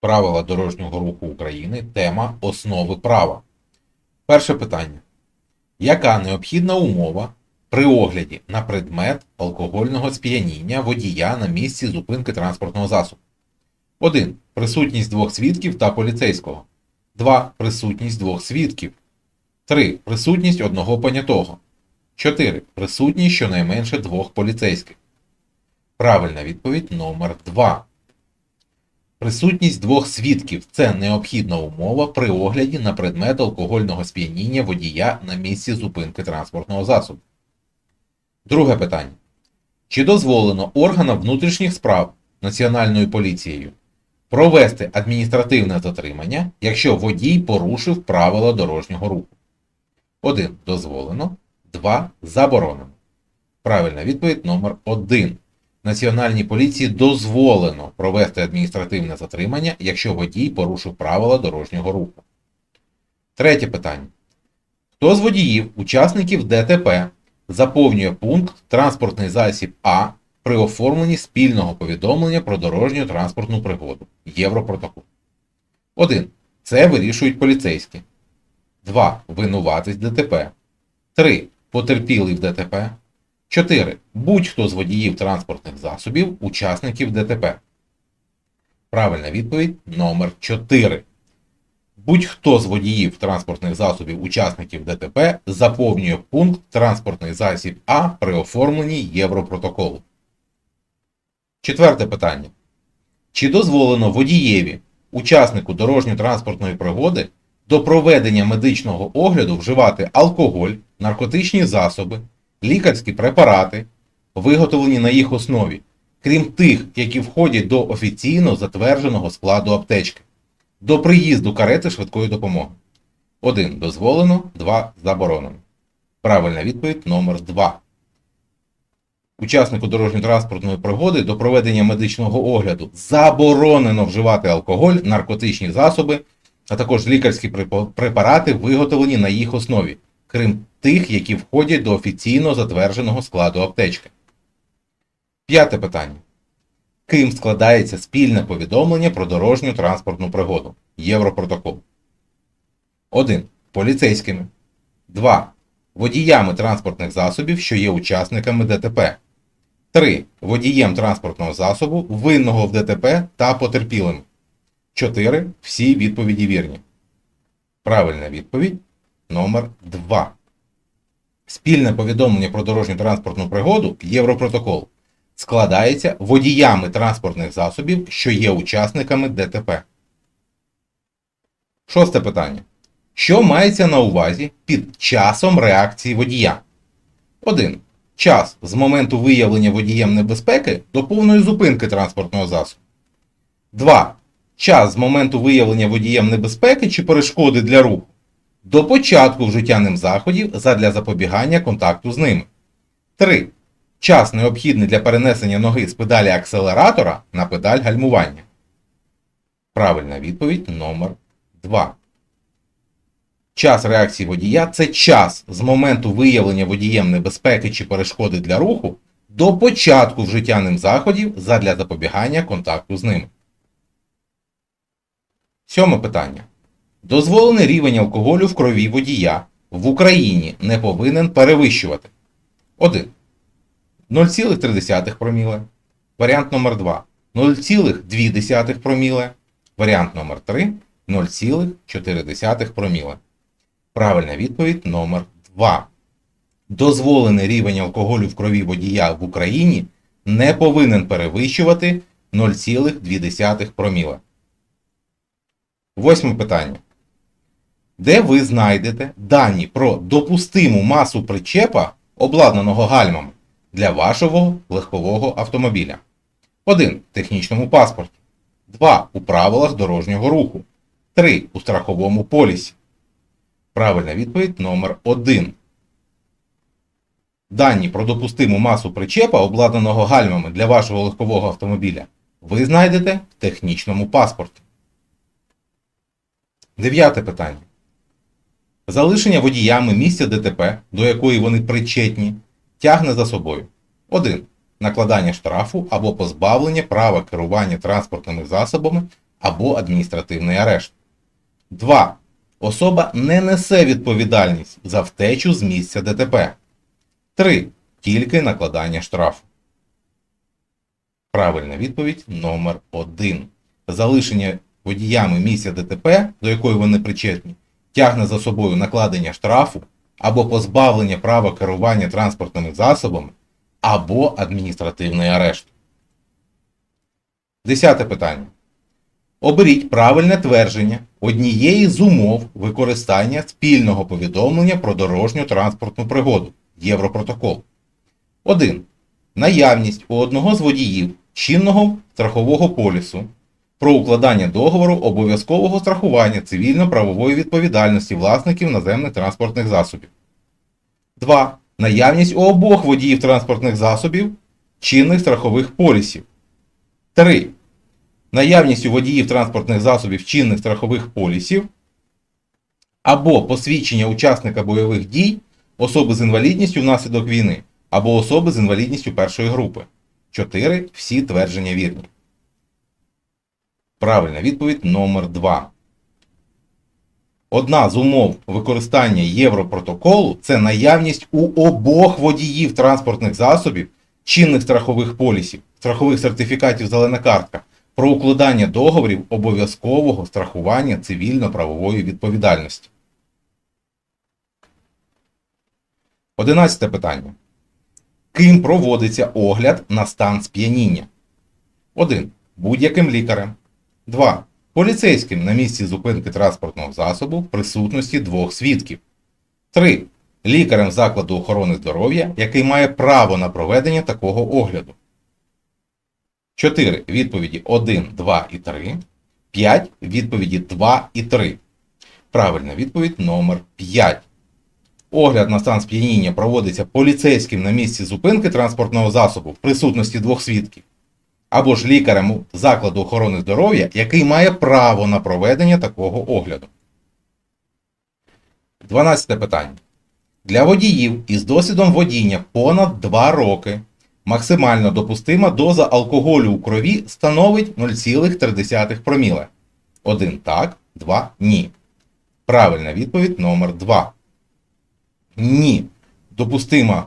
Правила дорожнього руху України. Тема Основи права. Перше питання. Яка необхідна умова при огляді на предмет алкогольного сп'яніння водія на місці зупинки транспортного засобу? 1. Присутність двох свідків та поліцейського. 2. Присутність двох свідків. 3. Присутність одного понятого. 4. Присутність щонайменше двох поліцейських. Правильна відповідь номер 2. Присутність двох свідків це необхідна умова при огляді на предмет алкогольного сп'яніння водія на місці зупинки транспортного засобу. Друге питання. Чи дозволено органам внутрішніх справ Національною поліцією провести адміністративне затримання, якщо водій порушив правила дорожнього руху? 1. Дозволено. 2. Заборонено. Правильна відповідь номер 1. Національній поліції дозволено провести адміністративне затримання, якщо водій порушив правила дорожнього руху. Третє питання. Хто з водіїв, учасників ДТП, заповнює пункт транспортний засіб А при оформленні спільного повідомлення про дорожню транспортну пригоду Європротокол? 1. Це вирішують поліцейські. 2. Винуватець ДТП. 3. Потерпілий в ДТП. 4. Будь-хто з водіїв транспортних засобів, учасників ДТП. Правильна відповідь номер 4. Будь-хто з водіїв транспортних засобів, учасників ДТП заповнює пункт транспортний засіб А при оформленні Європротоколу. Четверте питання. Чи дозволено водієві, учаснику дорожньо-транспортної пригоди, до проведення медичного огляду вживати алкоголь, наркотичні засоби, лікарські препарати, виготовлені на їх основі, крім тих, які входять до офіційно затвердженого складу аптечки, до приїзду карети швидкої допомоги. 1. Дозволено, 2. Заборонено. Правильна відповідь номер 2. Учаснику дорожньо-транспортної пригоди до проведення медичного огляду заборонено вживати алкоголь, наркотичні засоби, а також лікарські препарати, виготовлені на їх основі, крім тих, які входять до офіційно затвердженого складу аптечки. П'яте питання. Ким складається спільне повідомлення про дорожню транспортну пригоду Європротокол? 1. Поліцейськими. 2. Водіями транспортних засобів, що є учасниками ДТП. 3. Водієм транспортного засобу, винного в ДТП та потерпілим. 4. Всі відповіді вірні. Правильна відповідь номер 2. Спільне повідомлення про дорожню транспортну пригоду Європротокол складається водіями транспортних засобів, що є учасниками ДТП. Шосте питання. Що мається на увазі під часом реакції водія? 1. Час з моменту виявлення водієм небезпеки до повної зупинки транспортного засобу. 2. Час з моменту виявлення водієм небезпеки чи перешкоди для руху до початку вжиття ним заходів задля запобігання контакту з ними. 3. Час необхідний для перенесення ноги з педалі акселератора на педаль гальмування. Правильна відповідь номер 2. Час реакції водія це час з моменту виявлення водієм небезпеки чи перешкоди для руху до початку вжиття ним заходів задля запобігання контакту з ними. Сьоме питання. Дозволений рівень алкоголю в крові водія в Україні не повинен перевищувати 1. 0,3 проміле. Варіант номер 2 0,2 проміле. Варіант номер 3 0,4 проміле. Правильна відповідь номер 2. Дозволений рівень алкоголю в крові водія в Україні не повинен перевищувати 0,2 проміле. Восьме питання. Де ви знайдете дані про допустиму масу причепа, обладнаного гальмами, для вашого легкового автомобіля? 1. В технічному паспорті. 2. У правилах дорожнього руху. 3. У страховому полісі. Правильна відповідь номер 1. Дані про допустиму масу причепа, обладнаного гальмами для вашого легкового автомобіля, ви знайдете в технічному паспорті. Дев'яте питання. Залишення водіями місця ДТП, до якої вони причетні, тягне за собою 1. Накладання штрафу або позбавлення права керування транспортними засобами або адміністративний арешт. 2. Особа не несе відповідальність за втечу з місця ДТП. 3. Тільки накладання штрафу. Правильна відповідь номер 1. Залишення водіями місця ДТП, до якої вони причетні, тягне за собою накладення штрафу або позбавлення права керування транспортними засобами, або адміністративний арешт. Десяте питання. Оберіть правильне твердження однієї з умов використання спільного повідомлення про дорожню транспортну пригоду Європротокол. 1. Наявність у одного з водіїв чинного страхового полісу про укладання договору обов'язкового страхування цивільно-правової відповідальності власників наземних транспортних засобів. 2. Наявність у обох водіїв транспортних засобів чинних страхових полісів. 3. Наявність у водіїв транспортних засобів чинних страхових полісів або посвідчення учасника бойових дій, особи з інвалідністю внаслідок війни або особи з інвалідністю першої групи. 4. Всі твердження вірні. Правильна відповідь номер 2. Одна з умов використання Європротоколу це наявність у обох водіїв транспортних засобів чинних страхових полісів, страхових сертифікатів зелена картка про укладання договорів обов'язкового страхування цивільно-правової відповідальності. Одинадцяте питання. Ким проводиться огляд на стан сп'яніння? 1. Будь-яким лікарем. 2. Поліцейським на місці зупинки транспортного засобу в присутності двох свідків. 3. Лікарем закладу охорони здоров'я, який має право на проведення такого огляду. 4. Відповіді 1, 2 і 3. 5. Відповіді 2 і 3. Правильна відповідь номер 5. Огляд на стан сп'яніння проводиться поліцейським на місці зупинки транспортного засобу в присутності двох свідків. Або ж лікарем закладу охорони здоров'я, який має право на проведення такого огляду. 12 питання. Для водіїв із досвідом водіння понад 2 роки максимально допустима доза алкоголю у крові становить 0,3 проміле. 1 так, 2 ні. Правильна відповідь номер 2. Ні. Допустима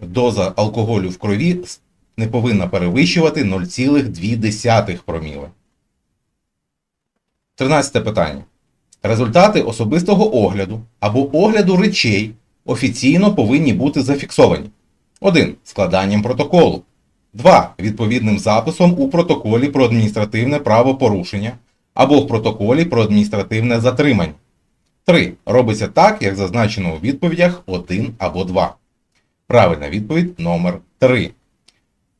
доза алкоголю в крові не повинна перевищувати 0,2 проміле. 13 питання. Результати особистого огляду або огляду речей офіційно повинні бути зафіксовані. 1. Складанням протоколу. 2. Відповідним записом у протоколі про адміністративне правопорушення або в протоколі про адміністративне затримання. 3. Робиться так, як зазначено у відповідях 1 або 2. Правильна відповідь номер 3.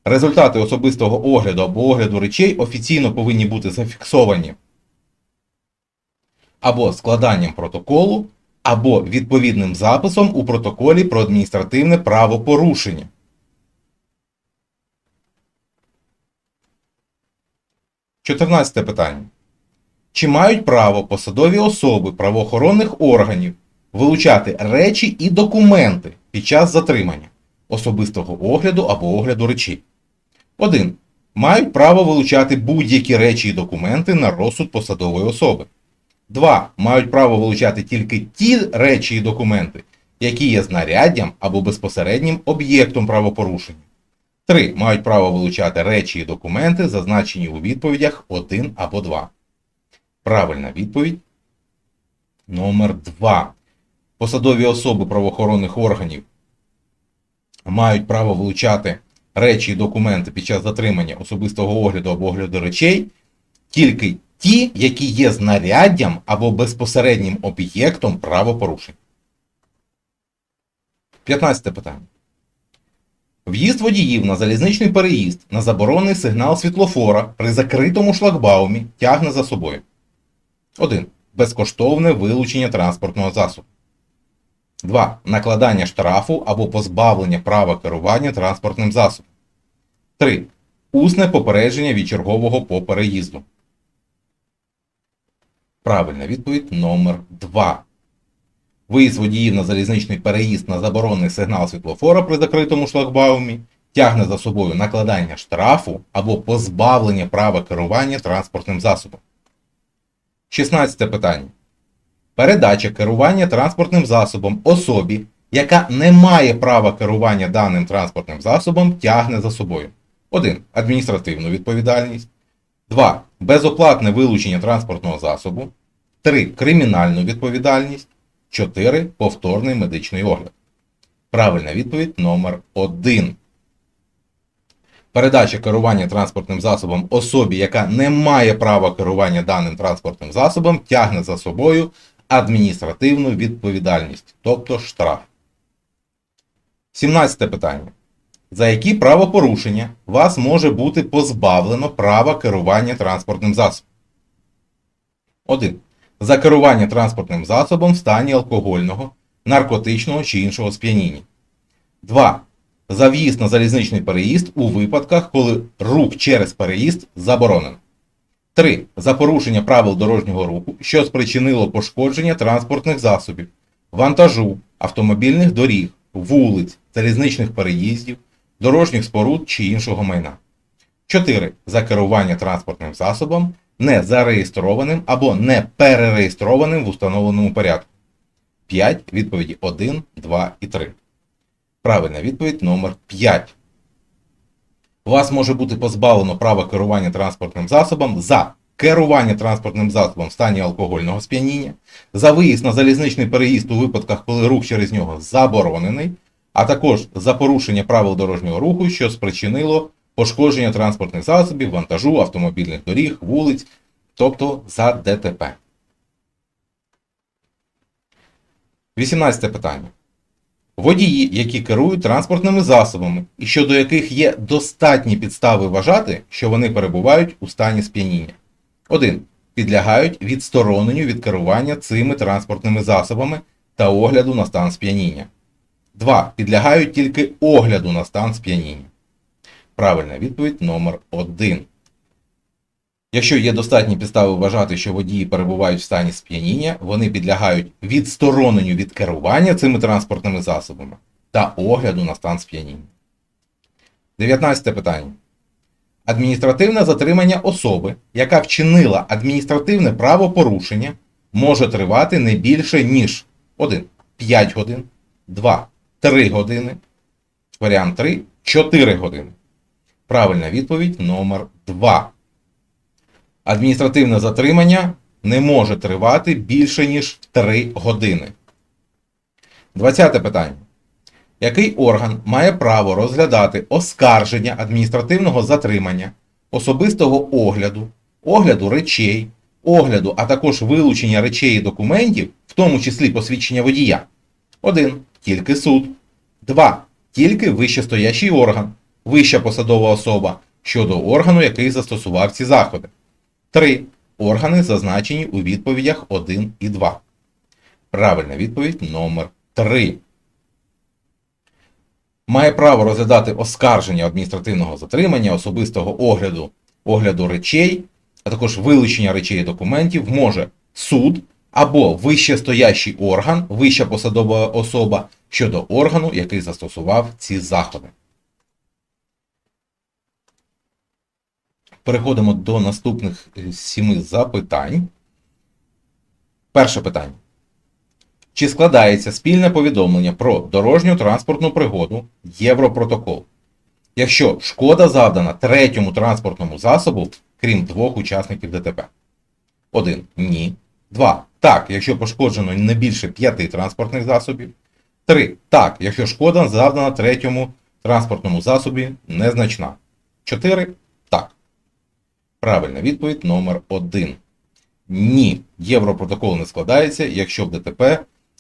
Результати особистого огляду або огляду речей офіційно повинні бути зафіксовані або складанням протоколу, або відповідним записом у протоколі про адміністративне правопорушення. Чотирнадцяте питання. Чи мають право посадові особи правоохоронних органів вилучати речі і документи під час затримання, особистого огляду або огляду речей? 1. Мають право вилучати будь-які речі і документи на розсуд посадової особи. 2. Мають право вилучати тільки ті речі і документи, які є знаряддям або безпосереднім об'єктом правопорушення. 3. Мають право вилучати речі і документи, зазначені у відповідях 1 або 2. Правильна відповідь номер 2. Посадові особи правоохоронних органів мають право вилучати речі і документи під час затримання особистого огляду або огляду речей тільки ті, які є знаряддям або безпосереднім об'єктом правопорушень. 15 питання. В'їзд водіїв на залізничний переїзд на заборонений сигнал світлофора при закритому шлагбаумі тягне за собою. 1. Безкоштовне вилучення транспортного засобу. 2. Накладання штрафу або позбавлення права керування транспортним засобом. 3. Усне попередження від чергового по переїзду. Правильна відповідь номер 2. Виїзд водіїв на залізничний переїзд на заборонений сигнал світлофора при закритому шлагбаумі тягне за собою накладання штрафу або позбавлення права керування транспортним засобом. 16 питання. Передача керування транспортним засобом особі, яка не має права керування даним транспортним засобом, тягне за собою 1. Адміністративну відповідальність. 2. Безоплатне вилучення транспортного засобу. 3. Кримінальну відповідальність. 4. Повторний медичний огляд. Правильна відповідь номер 1. Передача керування транспортним засобом особі, яка не має права керування даним транспортним засобом, тягне за собою адміністративну відповідальність, тобто штраф. 17 питання. За які правопорушення вас може бути позбавлено права керування транспортним засобом? 1. За керування транспортним засобом в стані алкогольного, наркотичного чи іншого сп'яніння. 2. За в'їзд на залізничний переїзд у випадках, коли рух через переїзд заборонено. 3. За порушення правил дорожнього руху, що спричинило пошкодження транспортних засобів, вантажу, автомобільних доріг, вулиць, залізничних переїздів, дорожніх споруд чи іншого майна. 4. За керування транспортним засобом, не зареєстрованим або не перереєстрованим в установленому порядку. 5. Відповіді 1, 2 і 3. Правильна відповідь номер 5. Вас може бути позбавлено права керування транспортним засобом за керування транспортним засобом в стані алкогольного сп'яніння, за виїзд на залізничний переїзд у випадках, коли рух через нього заборонений, а також за порушення правил дорожнього руху, що спричинило пошкодження транспортних засобів, вантажу, автомобільних доріг, вулиць, тобто за ДТП. 18 питання. Водії, які керують транспортними засобами, і щодо яких є достатні підстави вважати, що вони перебувають у стані сп'яніння. 1. Підлягають відстороненню від керування цими транспортними засобами та огляду на стан сп'яніння. 2. Підлягають тільки огляду на стан сп'яніння. Правильна відповідь номер 1. Якщо є достатні підстави вважати, що водії перебувають в стані сп'яніння, вони підлягають відстороненню від керування цими транспортними засобами та огляду на стан сп'яніння. 19 питання. Адміністративне затримання особи, яка вчинила адміністративне правопорушення, може тривати не більше, ніж 1. 5 годин, 2. 3 години. Варіант 3. 4 години. Правильна відповідь номер 2. Адміністративне затримання не може тривати більше, ніж 3 години. 20 питання. Який орган має право розглядати оскарження адміністративного затримання, особистого огляду, огляду речей, огляду, а також вилучення речей і документів, в тому числі посвідчення водія? 1. Тільки суд. 2. Тільки вищестоящий орган, вища посадова особа щодо органу, який застосував ці заходи. 3. Органи зазначені у відповідях 1 і 2. Правильна відповідь номер 3. Має право розглядати оскарження адміністративного затримання, особистого огляду, огляду речей, а також вилучення речей і документів може суд або вищестоящий орган, вища посадова особа щодо органу, який застосував ці заходи. Переходимо до наступних е, сіми запитань. Перше питання. Чи складається спільне повідомлення про дорожню транспортну пригоду Європротокол? Якщо шкода завдана третьому транспортному засобу, крім двох учасників ДТП? 1. Ні. 2. Так, якщо пошкоджено не більше п'яти транспортних засобів. 3. Так, якщо шкода завдана третьому транспортному засобі незначна. 4. Правильна відповідь номер 1. Ні. Європротокол не складається, якщо в ДТП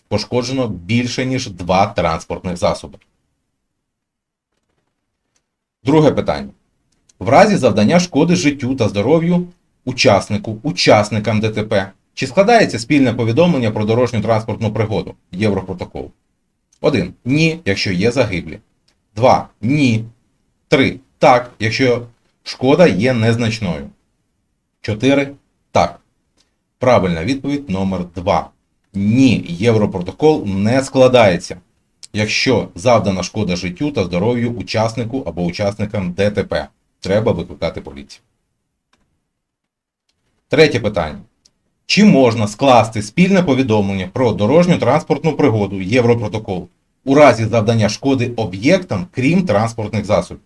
пошкоджено більше, ніж два транспортних засоби. Друге питання. В разі завдання шкоди життю та здоров'ю учаснику, учасникам ДТП, чи складається спільне повідомлення про дорожню транспортну пригоду Європротокол? 1. Ні, якщо є загиблі. 2. Ні. 3. Так, якщо шкода є незначною. 4. Так. Правильна відповідь номер 2. Ні, Європротокол не складається. якщо завдана шкода життю та здоров'ю учаснику або учасникам ДТП. Треба викликати поліцію. Третє питання. Чи можна скласти спільне повідомлення про дорожню транспортну пригоду Європротокол у разі завдання шкоди об'єктам, крім транспортних засобів?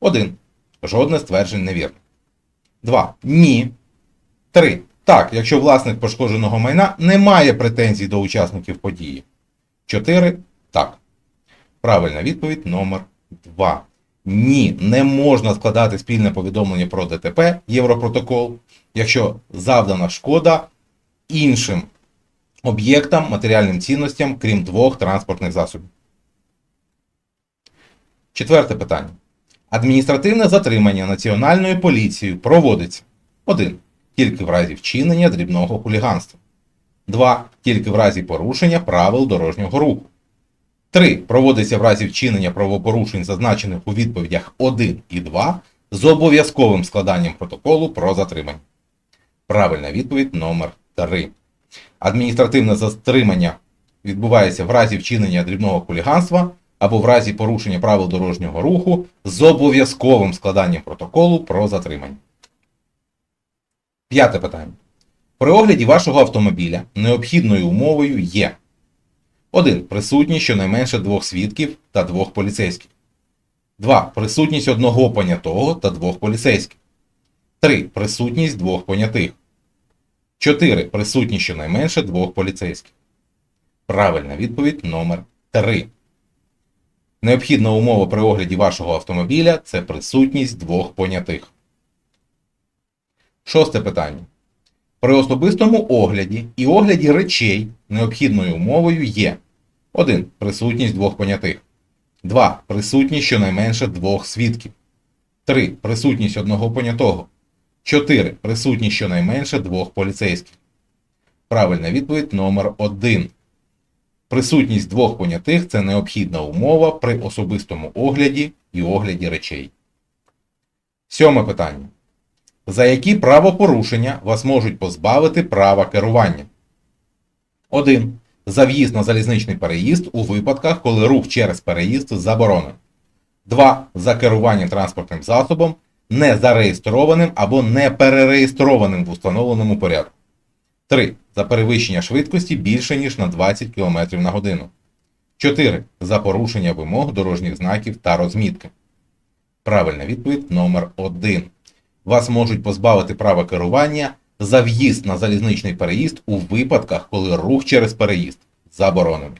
1. Жодне стверджень невірне. 2. Ні. 3. Так, якщо власник пошкодженого майна не має претензій до учасників події. 4. Так. Правильна відповідь номер 2. Ні, не можна складати спільне повідомлення про ДТП Європротокол, якщо завдана шкода іншим об'єктам, матеріальним цінностям, крім двох транспортних засобів. Четверте питання. Адміністративне затримання Національною поліцією проводиться 1. Тільки в разі вчинення дрібного хуліганства. 2. Тільки в разі порушення правил дорожнього руху. 3. Проводиться в разі вчинення правопорушень, зазначених у відповідях 1 і 2, з обов'язковим складанням протоколу про затримання. Правильна відповідь номер 3. Адміністративне затримання відбувається в разі вчинення дрібного хуліганства або в разі порушення правил дорожнього руху з обов'язковим складанням протоколу про затримання. П'яте питання. При огляді вашого автомобіля необхідною умовою є 1. Присутність щонайменше двох свідків та двох поліцейських. 2. Присутність одного понятого та двох поліцейських. 3. Присутність двох понятих. 4. Присутність щонайменше двох поліцейських. Правильна відповідь номер 3. Необхідна умова при огляді вашого автомобіля це присутність двох понятих. Шосте питання. При особистому огляді і огляді речей необхідною умовою є 1. Присутність двох понятих. 2. Присутність щонайменше двох свідків. 3. Присутність одного понятого. 4. Присутність щонайменше двох поліцейських. Правильна відповідь номер 1. Присутність двох понятих це необхідна умова при особистому огляді і огляді речей. Сьоме питання. За які правопорушення вас можуть позбавити права керування? 1. За в'їзд на залізничний переїзд у випадках, коли рух через переїзд заборонений. 2. За керування транспортним засобом, не зареєстрованим або не перереєстрованим в установленому порядку. 3. За перевищення швидкості більше, ніж на 20 км на годину. 4. За порушення вимог дорожніх знаків та розмітки. Правильна відповідь номер 1. Вас можуть позбавити права керування за в'їзд на залізничний переїзд у випадках, коли рух через переїзд заборонений.